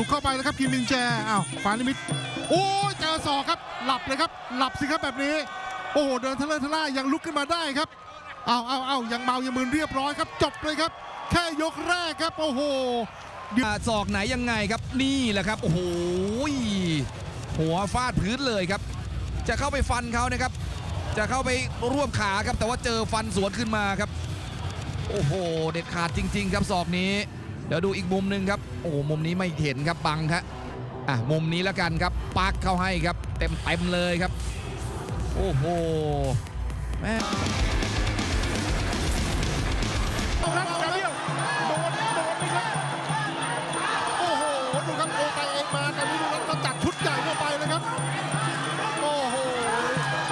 บุกเข้าไปแล้วครับคิมมินแจอ้าวฟานิมิตโอ้เจอศอกครับ หลับเลยครับ หลับสิครับแบบนี้ โอ้โหเดินทะเลทะล่ายังลุกขึ้นมาได้ครับเอาเอาเอายังเมายังมึนเรียบร้อยครับ จบเลยครับ แค่ยกแรกครับโอ้โหศอกไหนยังไงครับ นี่แหละครับ โอ้โหหัวฟาดพื้นเลยครับ จะเข้าไปฟันเขานะครับ จะเข้าไปร่วมขาครับ แต่ว่าเจอฟันสวนขึ้นมาครับ โอ้โห เด็ดขาดจริง ๆ ครับศอกนี้ เดี๋ยวดูอีกมุมหนึ่งครับ โอ้โหมุมนี้ไม่เห็นครับบังครับอะมุมนี้แล้วกันครับปักเข้าให้ครับ เต็มเต็มเลยครับ โอ้โหแม่ครับกาเบียวโดนโดนไหมครับโอ้โหดูครับโอไปเองมาแต่นี่ดูแล้วก็จัดชุดใหญ่เข้าไปเลยครับ โอ้โห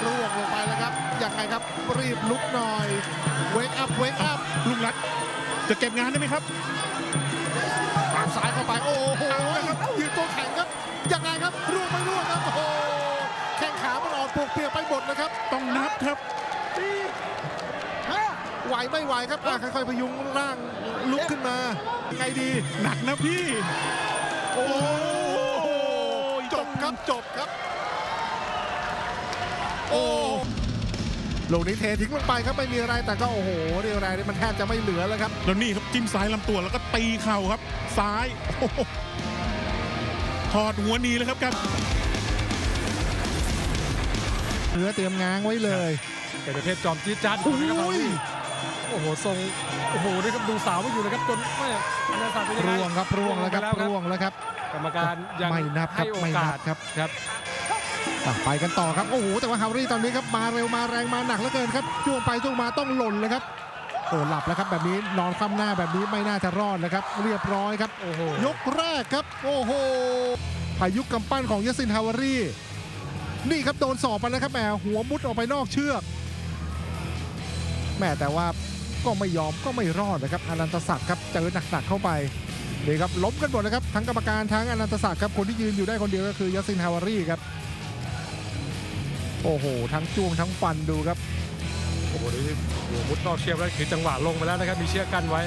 ร่วงลงไปแล้วครับยังไงครับรีบลุกหน่อยเวกอัพเวกอัพลุงรัตจะเก็บงานได้ไหมครับ อ่อนปวกเปียกไปหมดเลยครับ ต้องนับครับ ไหวไม่ไหวครับอะค่อยๆพยุงร่างลุกขึ้นมา ไงดีหนักนะพี่ โอ้โหจบครับจบครับ โอ้ลูกนี้เททิ้งลงไปครับไม่มีอะไรแต่ก็โอ้โหเรียวแรงนี่มันแทบจะไม่เหลือแล้วครับแล้วนี่ครับจิ้มซ้ายลำตัวแล้วก็ตีเข่าครับ ซ้ายโอ้โหถอดหัวหนีเลยครับครับ เนื้อเตรียมง้างไว้เลยเอกเทพจอมจี๊ดจ๊าดโอ้นะครับยโอ้โหทรงโอ้โหนี่ครับดูสาวไม่อยู่นะครับจนไม่อนาศาสตร์เป็นยังไงร่วงครับร่วงแล้วครับไปร่วงแล้วครับ กรรมการยังไม่นับครับให้โอไม่กานัสบครับครับอะไปกันต่อครับโอ้โหแต่ว่าฮาวรี่ตอนนี้ครับมาเร็วมาแรงมาหนักเหลือเกินครับจ้วงไปจ้วงมาต้องหล่นเลยครับโอ้หลับแล้วครับแบบนี้นอนคว่ำหน้าแบบนี้ไม่น่าจะรอดนะครับ เรียบร้อยครับโอ้โหยกแรกครับ โอ้โหพายุกำปั้นของยาสินฮาวารี นี่ครับโดนสอบไปแล้วครับแหมหัวมุดออกไปนอกเชือกแหม่แต่ว่าก็ไม่ยอมก็ไม่รอดนะครับอนันตศักดิ์ครับเจอหนักๆเข้าไปนี่ครับล้มกันหมดเลยครับทั้งกรรมการทั้งอนันตศักดิ์ครับคนที่ยืนอยู่ได้คนเดียวก็คือยาสินฮาวารีครับโอ้โห ทั้งจ้วงทั้งฟันดูครับโอ้โหนี่หัวมุดนอกเชือกแล้วคือจังหวะลงไปแล้วนะครับมีเชือกกั้นไว้